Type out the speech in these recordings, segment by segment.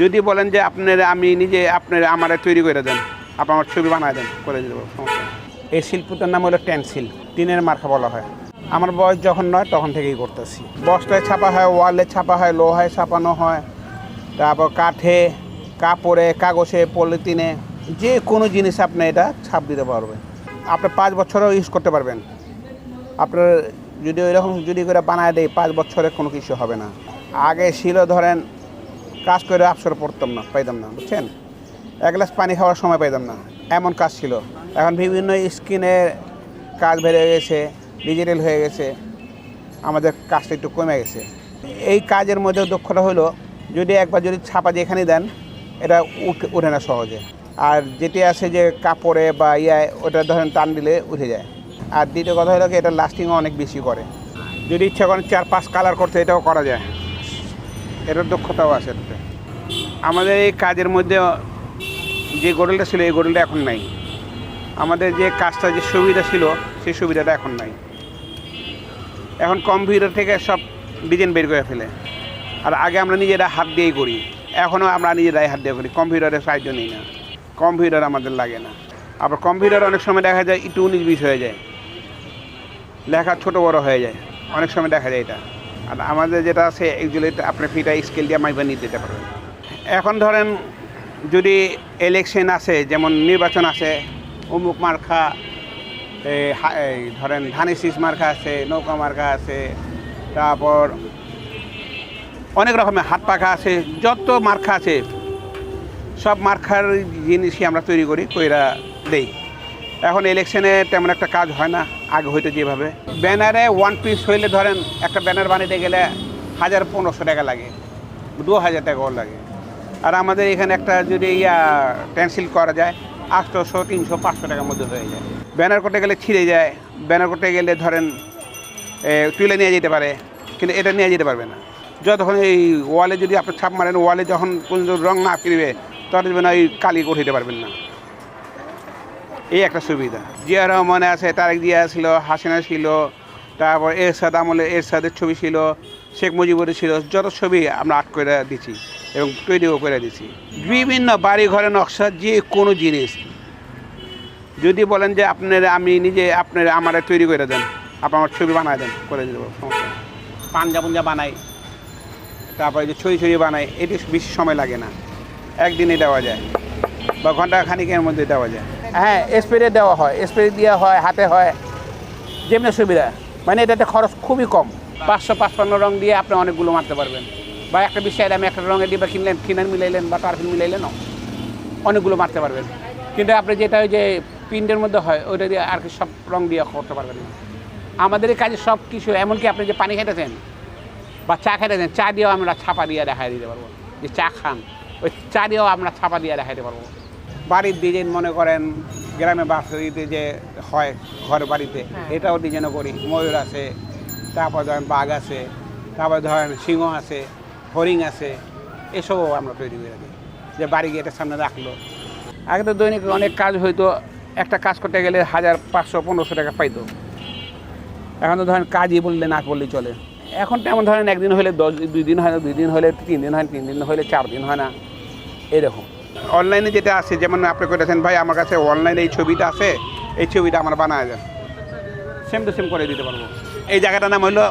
যদি বলেন যে আপনার আমি নিজে আপনার আমার তৈরি করে দেন, আপনি আমার ছবি বানায় দেন, করে এই শিল্পটার নাম হলো টেন্সিল, টিনের মার্কা বলা হয়। আমার বয়স যখন নয়, তখন থেকেই করতেছি। বস্তায় ছাপা হয়, ওয়ালে ছাপা হয়, লোহায় ছাপানো হয়, তারপর কাঠে, কাপড়ে, কাগজে, পলিথিনে, যে কোনো জিনিস আপনি এটা ছাপ দিতে পারবেন। আপনি পাঁচ বছরও ইউজ করতে পারবেন। আপনার যদি এরকম যদি করে বানায় দেয় পাঁচ বছরে কোনো কিছু হবে না। আগে ছিল ধরেন কাজ করে আপসর পড়তাম না, পাইতাম না, বুঝছেন? এক গ্লাস পানি খাওয়ার সময় পাইতাম না, এমন কাজ ছিল। এখন বিভিন্ন স্কিনের কাজ বেড়ে গেছে ডিজিটাল হয়ে গেছে, আমাদের কাজটা একটু কমে গেছে। এই কাজের মধ্যে দক্ষতা হলো, যদি একবার যদি ছাপা যেখানে দেন, এটা উঠে ওঠে না সহজে। আর যেটি আছে যে কাপড়ে বা ইয়ায়, ওটা ধরেন টান দিলে উঠে যায়। আর দ্বিতীয় কথা হলো কি, এটা লাস্টিংও অনেক বেশি করে। যদি ইচ্ছা করেন চার, পাঁচ কালার করতে এটাও করা যায়। এটার দক্ষতাও আছে। আমাদের এই কাজের মধ্যে যে গোডেলটা ছিল, এই গোডেলটা এখন নাই। আমাদের যে কাজটা, যে সুবিধা ছিল, সেই সুবিধাটা এখন নাই। এখন কম্পিউটার থেকে সব ডিজাইন বের করে ফেলে। আর আগে আমরা নিজেরা হাত দিয়েই করি। এখনও আমরা নিজেরাই হাত দিয়ে করি। কম্পিউটারের সাহায্য নিই না। কম্পিউটার আমাদের লাগে না। আবার কম্পিউটার অনেক সময় দেখা যায়, একটু উনিশ বিশ হয়ে যায়। লেখা ছোট বড় হয়ে যায়। অনেক সময় দেখা যায় এটা। আর আমাদের যেটা আছে এগুলো আপনি ফিটা স্কেল দিয়ে মাইবা নিয়ে দিতে পারবেন। এখন ধরেন যদি ইলেকশন আছে যেমন নির্বাচন আছে অমুক মার্কা এই ধরেন ধানের শীষ মার্কা আছে, নৌকা মার্কা আছে, তারপর অনেক রকমের হাত পাখা আছে, যত মার্কা আছে, সব মার্কার জিনিসই আমরা তৈরি করি, কইরা দেই। এখন ইলেকশনে তেমন একটা কাজ হয় না, আগে হইতো যেভাবে। ব্যানারে ওয়ান পিস হইলে ধরেন একটা ব্যানার বানাতে গেলে হাজার পনেরোশো টাকা লাগে, দু হাজার টাকাও লাগে। আর আমাদের এখানে একটা যদি, ইয়া পেন্সিল করা যায়, আটশোশো, তিনশো, পাঁচশো টাকার মধ্যে হয়ে যায়। ব্যানার করতে গেলে ছিঁড়ে যায়। ব্যানার করতে গেলে ধরেন তুলে নিয়ে যেতে পারে, কিন্তু এটা নিয়ে যেতে পারবে না। যতক্ষণ এই ওয়ালে যদি আপনি ছাপ মারেন ওয়ালে যখন পর্যন্ত রং না ফিরবে ততক্ষণ ওই কালি উঠাইতে পারবেন না। এই একটা সুবিধা। জিয়া রহমানে আছে, তারেক জিয়া ছিল, হাসিনা ছিল, তারপর এরশাদ আমলে এরশাদের ছবি ছিল, শেখ মুজিবুরের ছিল, যত ছবি আমরা আর্ট করে দিছি এবং তৈরিও করে দিছি বিভিন্ন বাড়ি ঘরে নকশা যে কোনো জিনিস। যদি বলেন যে আপনার আমি নিজে আপনার আমার তৈরি করে দেন, আপনি আমার ছবি বানায় দেন, করে পারব, সমস্যা পাঞ্জা পুঞ্জা বানাই, তারপরে যে ছড়ি ছড়ি বানাই, এটি বেশি সময় লাগে না। একদিনে দেওয়া যায় বা ঘণ্টা খানিকের মধ্যে দেওয়া যায়। হ্যাঁ স্প্রে দেওয়া হয়, স্প্রে দেওয়া হয়, হাতে হয়, যেমনি সুবিধা। মানে এটাতে খরচ খুবই কম। পাঁচশো পাঁচপান্ন রং দিয়ে আপনি অনেকগুলো মারতে পারবেন। বা একটা বিষয় আমি একটা রঙের ডিবা কিনলেন থিনার মিলাইলেন বা টার্ফিন মিলাইলেন অনেকগুলো মারতে পারবেন। কিন্তু আপনি যেটা ওই যে প্রিন্টের মধ্যে হয় ওইটা দিয়ে আর কি সব রং দিয়ে করতে পারবেন না। আমাদের এই কাজে সব কিছু এমনকি আপনি যে পানি খেতেছেন বা চা খেতেছেন চা দিয়েও আমরা ছাপা দিয়ে দেখাই দিতে পারব। যে চা খান ওই চা দিয়েও আমরা ছাপা দিয়ে দেখাইতে পারব। বাড়ির ডিজাইন মনে করেন গ্রামে বাড়িতে যে হয় ঘর বাড়িতে এটাও ডিজাইনও করি। ময়ূর আছে তারপর ধরেন বাঘ আছে তারপর ধরেন সিংহ আছে হরিণ আছে এসবও আমরা তৈরি করে দিই। যে বাড়ি গেটের সামনে রাখল। আগে তো দৈনিক অনেক কাজ হইতো একটা কাজ করতে গেলে হাজার পাঁচশো পনেরোশো টাকা পাইতো। এখন তো ধরেন কাজই বললে না করলেই চলে। এখন তেমন ধরেন একদিন হলে দশ দুই দিন হয় না দুই দিন হলে তিন দিন হয় তিন দিন হলে চার দিন হয় না। এরকম। অনলাইনে যেটা আছে যেমন আপনি করেছেন ভাই আমার কাছে অনলাইনে এই ছবিটা আছে এই ছবিটা আমার বানায় দেন। সেম টু সেম করে দিতে পারব। এই জায়গাটার নাম হলো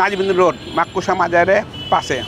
নাজিবিন রোড মাকুসা মাজারে পাশে।